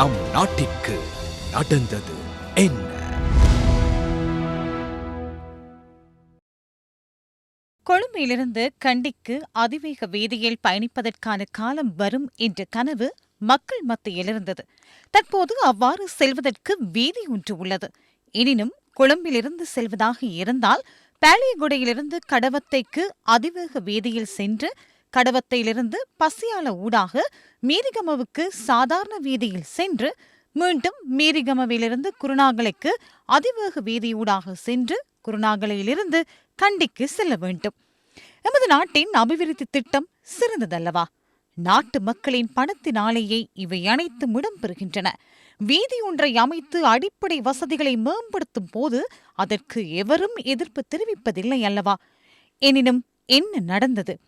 நம் நாட்டிற்கு நடந்தது என்ன? கொழும்பிலிருந்து கண்டிக்கு அதிவேக வீதியில் பயணிப்பதற்கான காலம் வரும் என்ற கனவு மக்கள் மத்தியில் இருந்தது தற்போது அவ்வாறு செல்வதற்கு வீதி ஒன்று உள்ளது. எனினும் கொழும்பிலிருந்து செல்வதாக இருந்தால் பாலியகுடையிலிருந்து கடவத்தைக்கு அதிவேக வீதியில் சென்று கடவத்தையிலிருந்து பசியால ஊடாக மீரிகமவுக்கு சாதாரண வீதியில் சென்று மீண்டும் மீரிகமவிலிருந்து குருநாகலைக்கு அதிவேக வீதியூடாக சென்று குருநாகலையிலிருந்து கண்டிக்கு செல்ல வேண்டும். எமது நாட்டின் அபிவிருத்தி திட்டம் சிறந்ததல்லவா? நாட்டு மக்களின் பணத்தினாலேயே இவை அனைத்தும் இடம்பெறுகின்றன. வீதி ஒன்றை அமைத்து அடிப்படை வசதிகளை மேம்படுத்தும் போது அதற்கு எவரும் எதிர்ப்பு தெரிவிப்பதில்லை அல்லவா? எனினும் என்ன நடந்தது?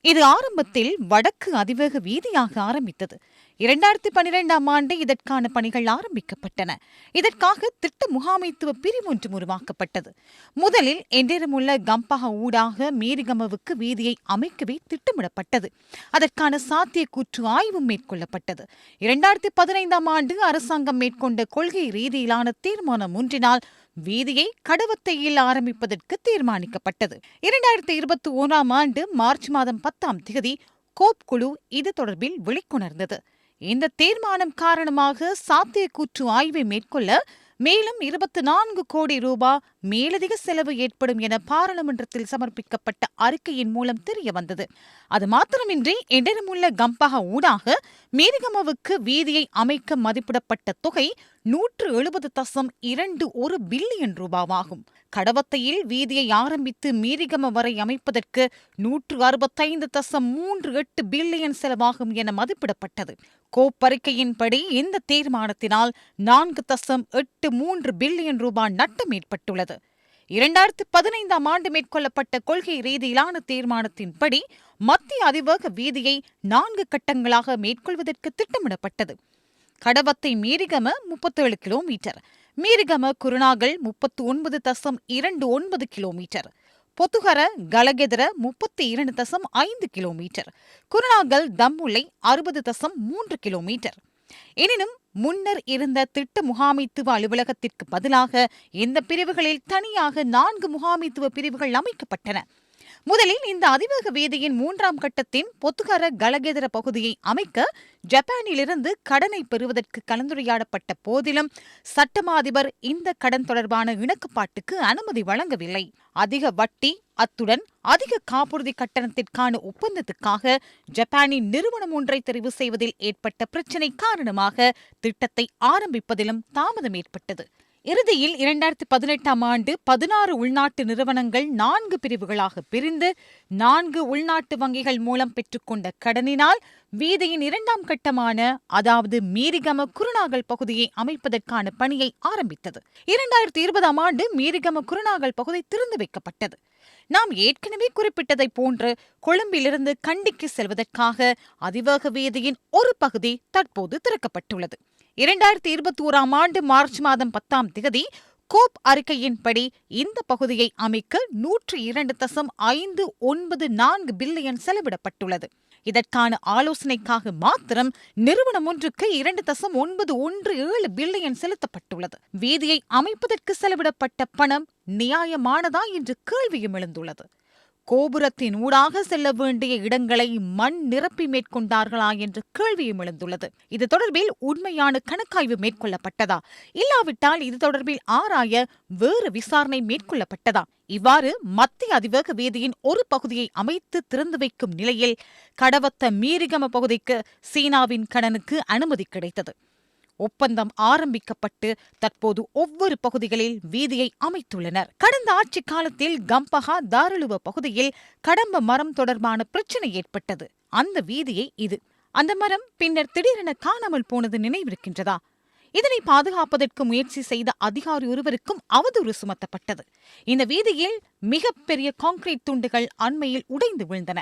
இது ஆரம்பத்தில் வடக்கு அதிவேக வீதியாக ஆரம்பித்தது. இரண்டாயிரத்தி பனிரெண்டாம் ஆண்டு இதற்கான பணிகள் ஆரம்பிக்கப்பட்டன. இதற்காக திட்ட முகாமைத்துவ பிரிவு ஒன்றும் உருவாக்கப்பட்டது. முதலில் என்றிடமுள்ள கம்பக ஊடாக மீரிகமவுக்கு வீதியை அமைக்கவே திட்டமிடப்பட்டது. அதற்கான சாத்தியக்கூற்று ஆய்வும் மேற்கொள்ளப்பட்டது. இரண்டாயிரத்தி பதினைந்தாம் ஆண்டு அரசாங்கம் மேற்கொண்ட கொள்கை ரீதியிலான தீர்மானம் ஒன்றினால் வீதியை கடவத்தையில் ஆரம்பிப்பதற்கு தீர்மானிக்கப்பட்டது. இரண்டாயிரத்தி இருபத்தி ஓராம் ஆண்டு மார்ச் மாதம் பத்தாம் தேதி கோப் குழு இது தொடர்பில் வெளிக்கொணர்ந்தது இந்த தீர்மானம் காரணமாக சாத்தியக்கூற்று ஆய்வை மேற்கொள்ள மேலும் இருபத்தி நான்கு கோடி ரூபாய் மேலதிக செலவு ஏற்படும் என பாராளுமன்றத்தில் சமர்ப்பிக்கப்பட்ட அறிக்கையின் மூலம் தெரிய வந்தது அது மாத்திரமின்றி எடரமுள்ள கம்பக ஊடாக மேரிகமவுக்கு வீதியை அமைக்க மதிப்பிடப்பட்ட தொகை நூற்று எழுபது தசம் இரண்டு ஒரு பில்லியன் ரூபாவாகும். கடவத்தையில் வீதியை ஆரம்பித்து மீரிகம வரை அமைப்பதற்கு நூற்று அறுபத்தைந்து தசம் மூன்று எட்டு பில்லியன் செலவாகும் என மதிப்பிடப்பட்டது. கோப்பறிக்கையின்படி இந்த தீர்மானத்தினால் நான்கு தசம் எட்டு மூன்று பில்லியன் ரூபாய் நட்டம் ஏற்பட்டுள்ளது. இரண்டாயிரத்து பதினைந்தாம் ஆண்டு மேற்கொள்ளப்பட்ட கொள்கை ரீதியிலான தீர்மானத்தின்படி மத்திய அதிவேக வீதியை நான்கு கட்டங்களாக மேற்கொள்வதற்கு திட்டமிடப்பட்டது. கடவத்தை மீரிகம முப்பத்தேழு கிலோமீட்டர் மீறிகம குருநாகல் முப்பத்து ஒன்பது தசம் இரண்டு ஒன்பது கிலோமீட்டர் பொத்துகர கலகெதர முப்பத்தி இரண்டு தசம் ஐந்து கிலோமீட்டர் குருநாகல் தம்முலை அறுபது தசம் மூன்று கிலோமீட்டர் எனினும் முன்னர் இருந்த திட்ட முகாமைத்துவ அலுவலகத்திற்கு பதிலாக இந்த பிரிவுகளில் தனியாக நான்கு முகாமைத்துவ பிரிவுகள் அமைக்கப்பட்டன. முதலில் இந்த அதிவேக வீதியின் மூன்றாம் கட்டத்தின் பொத்துகர கலகேதர பகுதியை அமைக்க ஜப்பானிலிருந்து கடனை பெறுவதற்கு கலந்துரையாடப்பட்ட போதிலும் சட்டமா அதிபர் இந்த கடன் தொடர்பான இணக்கப்பாட்டுக்கு அனுமதி வழங்கவில்லை. அதிக வட்டி அத்துடன் அதிக காப்புறுதி கட்டணத்திற்கான ஒப்பந்தத்துக்காக ஜப்பானின் நிறுவனம் ஒன்றை தெரிவு செய்வதில் ஏற்பட்ட பிரச்சினை காரணமாக திட்டத்தை ஆரம்பிப்பதிலும் தாமதம் ஏற்பட்டது. இறுதியில் இரண்டாயிரத்தி பதினெட்டாம் ஆண்டு பதினாறு உள்நாட்டு நிறுவனங்கள் நான்கு பிரிவுகளாக பிரிந்து நான்கு உள்நாட்டு வங்கிகள் மூலம் பெற்றுக்கொண்ட கடனினால் வீதியின் இரண்டாம் கட்டமான அதாவது மீரிகம குருநாகல் பகுதியை அமைப்பதற்கான பணியை ஆரம்பித்தது. இரண்டாயிரத்தி இருபதாம் ஆண்டு மீரிகம குருநாகல் பகுதி திறந்து வைக்கப்பட்டது. நாம் ஏற்கனவே குறிப்பிட்டதைப் போன்று கொழும்பிலிருந்து கண்டிக்கு செல்வதற்காக அதிவேக வீதியின் ஒரு பகுதி தற்போது திறக்கப்பட்டுள்ளது. இரண்டாயிரத்தி இருபத்தி ஓராம் ஆண்டு மார்ச் மாதம் பத்தாம் திகதி கோப் அறிக்கையின்படி இந்த பகுதியை அமைக்க நூற்று இரண்டு தசம் ஐந்து ஒன்பது நான்கு பில்லியன் செலவிடப்பட்டுள்ளது. இதற்கான ஆலோசனைக்காக மாத்திரம் நிறுவனம் ஒன்றுக்கு இரண்டு தசம் ஒன்பது ஒன்று ஏழு பில்லியன் செலுத்தப்பட்டுள்ளது. வீதியை அமைப்பதற்கு செலவிடப்பட்ட பணம் நியாயமானதா என்று கேள்வியும் எழுந்துள்ளது. கோபுரத்தின் ஊடாக செல்ல வேண்டிய இடங்களை மண் நிரப்பி மேற்கொண்டார்களா என்ற கேள்வியும் எழுந்துள்ளது. இது தொடர்பில் உண்மையான கணக்காய்வு மேற்கொள்ளப்பட்டதா? இல்லாவிட்டால் இது தொடர்பில் ஆராய வேறு விசாரணை மேற்கொள்ளப்பட்டதா? இவ்வாறு மத்திய அதிவேக வீதியின் ஒரு பகுதியை அமைத்து திறந்து வைக்கும் நிலையில் கடவத்த மீரிகம பகுதிக்கு சீனாவின் கடனுக்கு அனுமதி கிடைத்தது. ஒப்பந்தம் ஆரம்பிக்கப்பட்டு தற்போது ஒவ்வொரு பகுதிகளில் வீதியை அமைத்துள்ளனர். கடந்த ஆட்சி காலத்தில் கம்பஹா தாருளுவ பகுதியில் கடம்ப மரம் தொடர்பான பிரச்சனை ஏற்பட்டது. அந்த வீதியை இது. அந்த மரம் பின்னர் திடீரென காணாமல் போனது நினைவிருக்கின்றதா? இதனை பாதுகாப்பதற்கு முயற்சி செய்த அதிகாரி ஒருவருக்கும் அவதூறு சுமத்தப்பட்டது. இந்த வீதியில் மிகப்பெரிய கான்கிரீட் துண்டுகள் அண்மையில் உடைந்து விழுந்தன.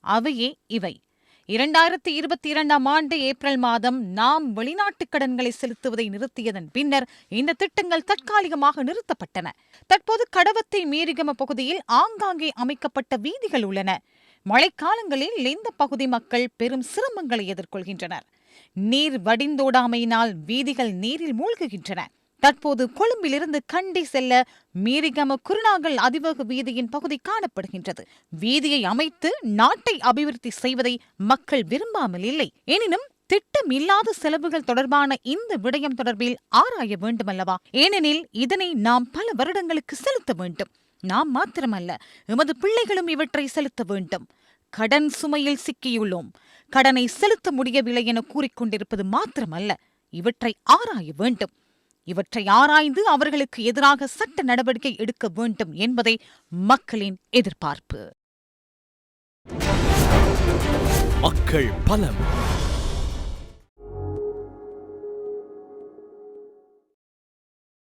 அவையே இவை. இரண்டாயிரத்தி இருபத்தி இரண்டாம் ஆண்டு ஏப்ரல் மாதம் நாம் வெளிநாட்டு கடன்களை செலுத்துவதை நிறுத்தியதன் பின்னர் இந்த திட்டங்கள் தற்காலிகமாக நிறுத்தப்பட்டன. தற்போது கடவத்தை மீரிகம பகுதியில் ஆங்காங்கே அமைக்கப்பட்ட வீதிகள் உள்ளன. மழைக்காலங்களில் இந்த பகுதி மக்கள் பெரும் சிரமங்களை எதிர்கொள்கின்றனர். நீர் வடிந்தோடாமையினால் வீதிகள் நீரில் மூழ்குகின்றன. தற்போது கொழும்பிலிருந்து கண்டி செல்ல மீரிகம குருநாகல் அதிவேக வீதியின் பகுதி காணப்படுகின்றது. வீதியை அமைத்து நாட்டை அபிவிருத்தி செய்வதை மக்கள் விரும்பாமல் இல்லை. எனினும் திட்டமில்லாத செலவுகள் தொடர்பான இந்த விடயம் தொடர்பில் ஆராய வேண்டுமல்லவா? ஏனெனில் இதனை நாம் பல வருடங்களுக்கு செலுத்த வேண்டும். நாம் மாத்திரமல்ல எமது பிள்ளைகளும் இவற்றை செலுத்த வேண்டும். கடன் சுமையில் சிக்கியுள்ளோம். கடனை செலுத்த முடியவில்லை என கூறிக்கொண்டிருப்பது மாத்திரமல்ல இவற்றை ஆராய வேண்டும். இவற்றை ஆராய்ந்து அவர்களுக்கு எதிராக சட்ட நடவடிக்கை எடுக்க வேண்டும் என்பதை மக்களின் எதிர்பார்ப்பு. மக்கள் பலம்.